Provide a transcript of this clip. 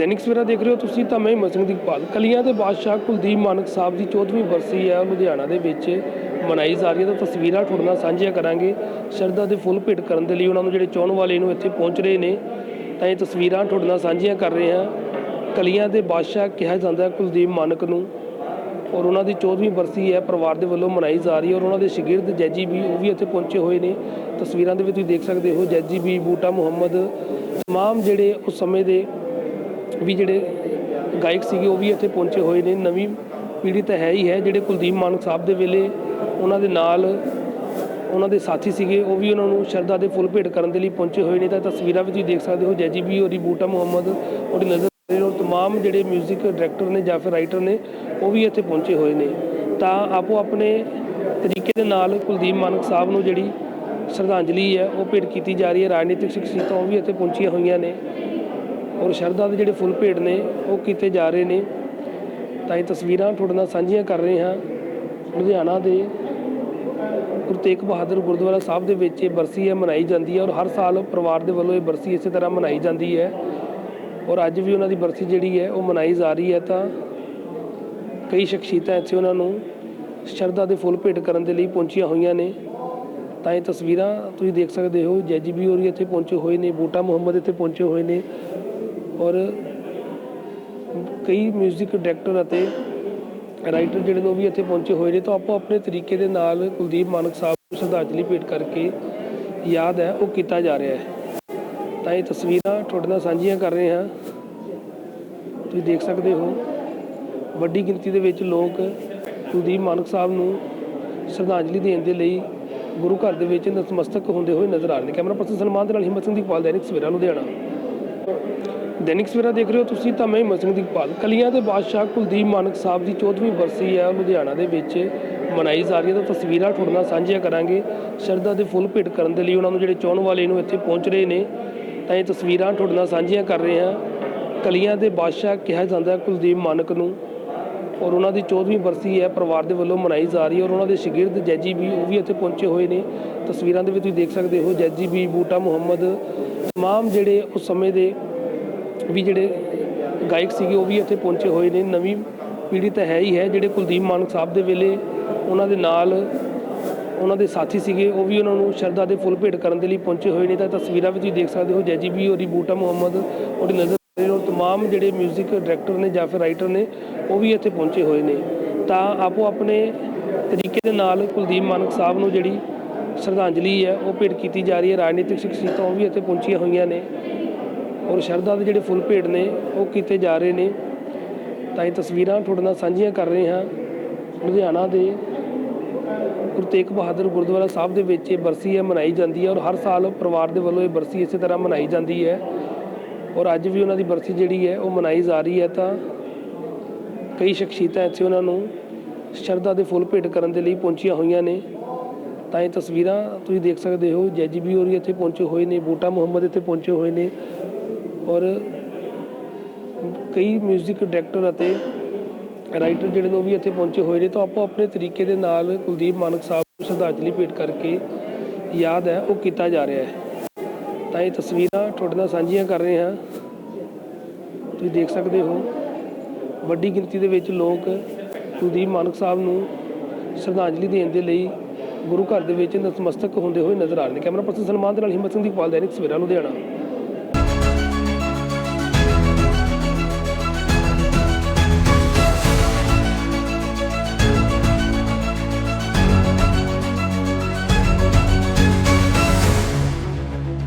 ਦੈਨਿਕ ਸਵੇਰਾ ਦੇਖ ਰਹੇ ਹੋ ਤੁਸੀਂ ਤਾਂ ਮੈਂ ਹਿੰਮਤ ਸਿੰਘ ਦੀਪਾਲ ਕਲੀਆਂ ਦੇ ਬਾਦਸ਼ਾਹ ਕੁਲਦੀਪ ਮਾਨਕ ਸਾਹਿਬ ਦੀ 14ਵੀਂ ਬਰਸੀ ਹੈ, ਲੁਧਿਆਣਾ ਦੇ ਵਿੱਚ ਮਨਾਈ ਜਾ ਰਹੀ ਹੈ। ਤਾਂ ਤਸਵੀਰਾਂ ਤੁਹਾਡੇ ਨਾਲ ਸਾਂਝੀਆਂ ਕਰਾਂਗੇ। ਸ਼ਰਧਾ ਦੇ ਫੁੱਲ ਭੇਟ ਕਰਨ ਦੇ ਲਈ ਉਹਨਾਂ ਨੂੰ ਜਿਹੜੇ ਚਾਹਣ ਵਾਲੇ ਨੂੰ ਇੱਥੇ ਪਹੁੰਚ ਰਹੇ ਨੇ, ਤਾਂ ਇਹ ਤਸਵੀਰਾਂ ਤੁਹਾਡੇ ਨਾਲ ਸਾਂਝੀਆਂ ਕਰ ਰਹੇ ਹਾਂ। ਕਲੀਆਂ ਦੇ ਬਾਦਸ਼ਾਹ ਕਿਹਾ ਜਾਂਦਾ ਹੈ ਕੁਲਦੀਪ ਮਾਨਕ ਨੂੰ, ਔਰ ਉਹਨਾਂ ਦੀ 14ਵੀਂ ਬਰਸੀ ਹੈ, ਪਰਿਵਾਰ ਦੇ ਵੱਲੋਂ ਮਨਾਈ ਜਾ ਰਹੀ ਹੈ, ਔਰ ਉਹਨਾਂ ਦੇ ਸ਼ਾਗਿਰਦ ਜੈਜੀ ਵੀ ਉਹ ਵੀ ਇੱਥੇ ਪਹੁੰਚੇ ਹੋਏ ਨੇ। ਤਸਵੀਰਾਂ ਦੇ ਵਿੱਚ ਤੁਸੀਂ ਦੇਖ ਸਕਦੇ ਹੋ ਜੈਜੀ ਵੀ ਬੂਟਾ ਮੁਹੰਮਦ, ਤਮਾਮ ਜਿਹੜੇ ਉਸ ਸਮੇਂ ਦੇ ਵੀ ਜਿਹੜੇ ਗਾਇਕ ਸੀਗੇ ਉਹ ਵੀ ਇੱਥੇ ਪਹੁੰਚੇ ਹੋਏ ਨੇ। ਨਵੀਂ ਪੀੜ੍ਹੀ ਤਾਂ ਹੈ ਹੀ ਹੈ। ਜਿਹੜੇ ਕੁਲਦੀਪ ਮਾਨਕ ਸਾਹਿਬ ਦੇ ਵੇਲੇ ਉਹਨਾਂ ਦੇ ਨਾਲ ਉਹਨਾਂ ਦੇ ਸਾਥੀ ਸੀਗੇ, ਉਹ ਵੀ ਉਹਨਾਂ ਨੂੰ ਸ਼ਰਧਾ ਦੇ ਫੁੱਲ ਭੇਟ ਕਰਨ ਦੇ ਲਈ ਪਹੁੰਚੇ ਹੋਏ ਨੇ। ਤਾਂ ਤਸਵੀਰਾਂ ਵੀ ਤੁਸੀਂ ਦੇਖ ਸਕਦੇ ਹੋ। ਜੈਜੀ ਵੀ ਔਰ ਬੂਟਾ ਮੁਹੰਮਦ ਉਹਦੀ ਨਜ਼ਰ ਔਰ ਤਮਾਮ ਜਿਹੜੇ 뮤직 ਡਾਇਰੈਕਟਰ ਨੇ ਜਾਂ ਫਿਰ ਰਾਈਟਰ ਨੇ, ਉਹ ਵੀ ਇੱਥੇ ਪਹੁੰਚੇ ਹੋਏ ਨੇ। ਤਾਂ ਆਪੋ ਆਪਣੇ ਤਰੀਕੇ ਦੇ ਨਾਲ ਕੁਲਦੀਪ ਮਾਨਕ ਸਾਹਿਬ ਨੂੰ ਜਿਹੜੀ ਸ਼ਰਧਾਂਜਲੀ ਹੈ, ਉਹ ਭੇਟ ਕੀਤੀ ਜਾ ਰਹੀ ਹੈ। ਰਾਜਨੀਤਿਕ ਸ਼ਖਸੀਅਤਾਂ ਉਹ ਵੀ ਇੱਥੇ ਪਹੁੰਚੀਆਂ ਹੋਈਆਂ ਨੇ। ਔਰ ਸ਼ਰਧਾ ਦੇ ਜਿਹੜੇ ਫੁੱਲ ਭੇਟ ਨੇ, ਉਹ ਕੀਤੇ ਜਾ ਰਹੇ ਨੇ। ਤਾਂ ਇਹ ਤਸਵੀਰਾਂ ਤੁਹਾਡੇ ਨਾਲ ਸਾਂਝੀਆਂ ਕਰ ਰਹੇ ਹਾਂ। ਲੁਧਿਆਣਾ ਦੇ ਗੁਰੂ ਤੇਗ ਬਹਾਦਰ ਗੁਰਦੁਆਰਾ ਸਾਹਿਬ ਦੇ ਵਿੱਚ ਇਹ ਬਰਸੀ ਹੈ, ਮਨਾਈ ਜਾਂਦੀ ਹੈ। ਔਰ ਹਰ ਸਾਲ ਪਰਿਵਾਰ ਦੇ ਵੱਲੋਂ ਇਹ ਬਰਸੀ ਇਸੇ ਤਰ੍ਹਾਂ ਮਨਾਈ ਜਾਂਦੀ ਹੈ। ਔਰ ਅੱਜ ਵੀ ਉਹਨਾਂ ਦੀ ਬਰਸੀ ਜਿਹੜੀ ਹੈ, ਉਹ ਮਨਾਈ ਜਾ ਰਹੀ ਹੈ। ਤਾਂ ਕਈ ਸ਼ਖਸੀਅਤਾਂ ਇੱਥੇ ਉਹਨਾਂ ਨੂੰ ਸ਼ਰਧਾ ਦੇ ਫੁੱਲ ਭੇਟ ਕਰਨ ਦੇ ਲਈ ਪਹੁੰਚੀਆਂ ਹੋਈਆਂ ਨੇ। ਤਾਂ ਇਹ ਤਸਵੀਰਾਂ ਤੁਸੀਂ ਦੇਖ ਸਕਦੇ ਹੋ। ਜੈਜੀ ਵੀ ਹੋਰੀ ਇੱਥੇ ਪਹੁੰਚੇ ਹੋਏ ਨੇ, ਬੂਟਾ ਮੁਹੰਮਦ ਇੱਥੇ ਪਹੁੰਚੇ ਹੋਏ ਨੇ। ਔਰ ਕਈ ਮਿਊਜ਼ਿਕ ਡਾਇਰੈਕਟਰ ਅਤੇ ਰਾਈਟਰ ਜਿਹੜੇ ਨੇ ਉਹ ਵੀ ਇੱਥੇ ਪਹੁੰਚੇ ਹੋਏ ਨੇ। ਤਾਂ ਆਪੋ ਆਪਣੇ ਤਰੀਕੇ ਦੇ ਨਾਲ ਕੁਲਦੀਪ ਮਾਨਕ ਸਾਹਿਬ ਨੂੰ ਸ਼ਰਧਾਂਜਲੀ ਭੇਟ ਕਰਕੇ ਯਾਦ ਹੈ, ਉਹ ਕੀਤਾ ਜਾ ਰਿਹਾ ਹੈ। ਤਾਂ ਇਹ ਤਸਵੀਰਾਂ ਤੁਹਾਡੇ ਨਾਲ ਸਾਂਝੀਆਂ ਕਰ ਰਹੇ ਹਾਂ। ਤੁਸੀਂ ਦੇਖ ਸਕਦੇ ਹੋ, ਵੱਡੀ ਗਿਣਤੀ ਦੇ ਵਿੱਚ ਲੋਕ ਕੁਲਦੀਪ ਮਾਨਕ ਸਾਹਿਬ ਨੂੰ ਸ਼ਰਧਾਂਜਲੀ ਦੇਣ ਦੇ ਲਈ ਗੁਰੂ ਘਰ ਦੇ ਵਿੱਚ ਨਤਮਸਤਕ ਹੁੰਦੇ ਹੋਏ ਨਜ਼ਰ ਆ ਰਹੇ ਨੇ। ਕੈਮਰਾ ਪਰਸਨ ਸਨਮਾਨ ਦੇ ਨਾਲ ਹਿੰਮਤ ਸਿੰਘ ਦੀਪਾਲ, ਦੈਨਿਕ ਸਵੇਰਾ, ਲੁਧਿਆਣਾ। ਦੈਨਿਕ ਸਵੇਰਾ ਦੇਖ ਰਹੇ ਹੋ ਤੁਸੀਂ ਤਾਂ ਮੈਂ ਹਿੰਮਤ ਸਿੰਘ ਦੀਪਾਲ ਕਲੀਆਂ ਦੇ ਬਾਦਸ਼ਾਹ ਕੁਲਦੀਪ ਮਾਨਕ ਸਾਹਿਬ ਦੀ 14ਵੀਂ ਬਰਸੀ ਹੈ। ਲੁਧਿਆਣਾ ਦੇ ਵਿੱਚ ਮਨਾਈ ਜਾ ਰਹੀ ਹੈ। ਤਾਂ ਤਸਵੀਰਾਂ ਤੁਹਾਡੇ ਨਾਲ ਸਾਂਝੀਆਂ ਕਰਾਂਗੇ। ਸ਼ਰਧਾ ਦੇ ਫੁੱਲ ਭੇਟ ਕਰਨ ਦੇ ਲਈ ਉਹਨਾਂ ਨੂੰ ਜਿਹੜੇ ਚਾਹਣ ਵਾਲੇ ਨੂੰ ਇੱਥੇ ਪਹੁੰਚ ਰਹੇ ਨੇ, ਤਾਂ ਇਹ ਤਸਵੀਰਾਂ ਤੁਹਾਡੇ ਨਾਲ ਸਾਂਝੀਆਂ ਕਰ ਰਹੇ ਹਾਂ। ਕਲੀਆਂ ਦੇ ਬਾਦਸ਼ਾਹ ਕਿਹਾ ਜਾਂਦਾ ਕੁਲਦੀਪ ਮਾਨਕ ਨੂੰ। ਔਰ ਉਹਨਾਂ ਦੀ 14ਵੀਂ ਬਰਸੀ ਹੈ, ਪਰਿਵਾਰ ਦੇ ਵੱਲੋਂ ਮਨਾਈ ਜਾ ਰਹੀ ਹੈ ਔਰ ਉਹਨਾਂ ਦੇ ਸ਼ਾਗਿਰਦ ਜੈਜੀ ਵੀ ਉਹ ਵੀ ਇੱਥੇ ਪਹੁੰਚੇ ਹੋਏ ਨੇ। ਤਸਵੀਰਾਂ ਦੇ ਵਿੱਚ ਤੁਸੀਂ ਦੇਖ ਸਕਦੇ ਹੋ ਜੈਜੀ ਵੀ ਬੂਟਾ ਮੁਹੰਮਦ, ਤਮਾਮ ਜਿਹੜੇ ਉਸ ਸਮੇਂ ਦੇ ਵੀ ਜਿਹੜੇ ਗਾਇਕ ਸੀਗੇ ਉਹ ਵੀ ਇੱਥੇ ਪਹੁੰਚੇ ਹੋਏ ਨੇ। ਨਵੀਂ ਪੀੜ੍ਹੀ ਤਾਂ ਹੈ ਹੀ ਹੈ, ਜਿਹੜੇ ਕੁਲਦੀਪ ਮਾਨਕ ਸਾਹਿਬ ਦੇ ਵੇਲੇ ਉਹਨਾਂ ਦੇ ਨਾਲ ਉਹਨਾਂ ਦੇ ਸਾਥੀ ਸੀਗੇ, ਉਹ ਵੀ ਉਹਨਾਂ ਨੂੰ ਸ਼ਰਧਾ ਦੇ ਫੁੱਲ ਭੇਟ ਕਰਨ ਦੇ ਲਈ ਪਹੁੰਚੇ ਹੋਏ ਨੇ। ਤਾਂ ਤਸਵੀਰਾਂ ਵਿੱਚ ਤੁਸੀਂ ਦੇਖ ਸਕਦੇ ਹੋ ਜੈਜੀ ਵੀ ਔਰ ਬੂਟਾ ਮੁਹੰਮਦ, ਉਹਦੀ ਨਜ਼ਰ ਔਰ ਤਮਾਮ ਜਿਹੜੇ 뮤직 ਡਾਇਰੈਕਟਰ ਨੇ ਜਾਂ ਫਿਰ ਰਾਈਟਰ ਨੇ, ਉਹ ਵੀ ਇੱਥੇ ਪਹੁੰਚੇ ਹੋਏ ਨੇ। ਤਾਂ ਆਪੋ ਆਪਣੇ ਤਰੀਕੇ ਦੇ ਨਾਲ ਕੁਲਦੀਪ ਮਾਨਕ ਸਾਹਿਬ ਨੂੰ ਜਿਹੜੀ ਸ਼ਰਧਾਂਜਲੀ ਹੈ, ਉਹ ਭੇਟ ਕੀਤੀ ਜਾ ਰਹੀ ਹੈ। ਰਾਜਨੀਤਿਕ ਸ਼ਖਸੀਅਤਾਂ ਉਹ ਵੀ ਇੱਥੇ ਪਹੁੰਚੀਆਂ ਹੋਈਆਂ ਨੇ ਔਰ ਸ਼ਰਧਾ ਦੇ ਜਿਹੜੇ ਫੁੱਲ ਭੇਟ ਨੇ, ਉਹ ਕੀਤੇ ਜਾ ਰਹੇ ਨੇ। ਤਾਂ ਇਹ ਤਸਵੀਰਾਂ ਤੁਹਾਡੇ ਨਾਲ ਸਾਂਝੀਆਂ ਕਰ ਰਹੇ ਹਾਂ। ਲੁਧਿਆਣਾ ਦੇ ਗੁਰੂ ਤੇਗ ਬਹਾਦਰ ਗੁਰਦੁਆਰਾ ਸਾਹਿਬ ਦੇ ਵਿੱਚ ਇਹ ਬਰਸੀ ਹੈ, ਮਨਾਈ ਜਾਂਦੀ ਹੈ ਔਰ ਹਰ ਸਾਲ ਪਰਿਵਾਰ ਦੇ ਵੱਲੋਂ ਇਹ ਬਰਸੀ ਇਸੇ ਤਰ੍ਹਾਂ ਮਨਾਈ ਜਾਂਦੀ ਹੈ। ਔਰ ਅੱਜ ਵੀ ਉਹਨਾਂ ਦੀ ਬਰਸੀ ਜਿਹੜੀ ਹੈ, ਉਹ ਮਨਾਈ ਜਾ ਰਹੀ ਹੈ ਤਾਂ ਕਈ ਸ਼ਖਸੀਅਤਾਂ ਇੱਥੇ ਉਹਨਾਂ ਨੂੰ ਸ਼ਰਧਾ ਦੇ ਫੁੱਲ ਭੇਟ ਕਰਨ ਦੇ ਲਈ ਪਹੁੰਚੀਆਂ ਹੋਈਆਂ ਨੇ। ਤਾਂ ਇਹ ਤਸਵੀਰਾਂ ਤੁਸੀਂ ਦੇਖ ਸਕਦੇ ਹੋ, ਜੈਜੀ ਵੀ ਹੋਰੀ ਇੱਥੇ ਪਹੁੰਚੇ ਹੋਏ ਨੇ, ਬੂਟਾ ਮੁਹੰਮਦ ਇੱਥੇ ਪਹੁੰਚੇ ਹੋਏ ਨੇ ਔਰ ਕਈ 뮤직 ਡਾਇਰੈਕਟਰ ਅਤੇ ਰਾਈਟਰ ਜਿਹੜੇ ਨੇ ਉਹ ਵੀ ਇੱਥੇ ਪਹੁੰਚੇ ਹੋਏ ਨੇ। ਤਾਂ ਆਪੋ ਆਪਣੇ ਤਰੀਕੇ ਦੇ ਨਾਲ ਕੁਲਦੀਪ ਮਾਨਕ ਸਾਹਿਬ ਨੂੰ ਸ਼ਰਧਾਂਜਲੀ ਭੇਟ ਕਰਕੇ ਯਾਦ ਹੈ, ਉਹ ਕੀਤਾ ਜਾ ਰਿਹਾ ਹੈ। ਤਾਂ ਇਹ ਤਸਵੀਰਾਂ ਤੁਹਾਡੇ ਨਾਲ ਸਾਂਝੀਆਂ ਕਰ ਰਹੇ ਹਾਂ। ਤੁਸੀਂ ਦੇਖ ਸਕਦੇ ਹੋ, ਵੱਡੀ ਗਿਣਤੀ ਦੇ ਵਿੱਚ ਲੋਕ ਕੁਲਦੀਪ ਮਾਨਕ ਸਾਹਿਬ ਨੂੰ ਸ਼ਰਧਾਂਜਲੀ ਦੇਣ ਦੇ ਲਈ ਗੁਰੂ ਘਰ ਦੇ ਵਿੱਚ ਨਤਮਸਤਕ ਹੁੰਦੇ ਹੋਏ ਨਜ਼ਰ ਆ ਰਹੇ ਨੇ। ਕੈਮਰਾ ਪਰਸਨ ਸਨਮਾਨ ਦੇ ਨਾਲ ਹਿੰਮਤ ਸਿੰਘ ਦੀ ਦੀਪਾਲ ਦੈਨਿਕ ਸਵੇਰਾ ਲੁਧਿਆਣਾ।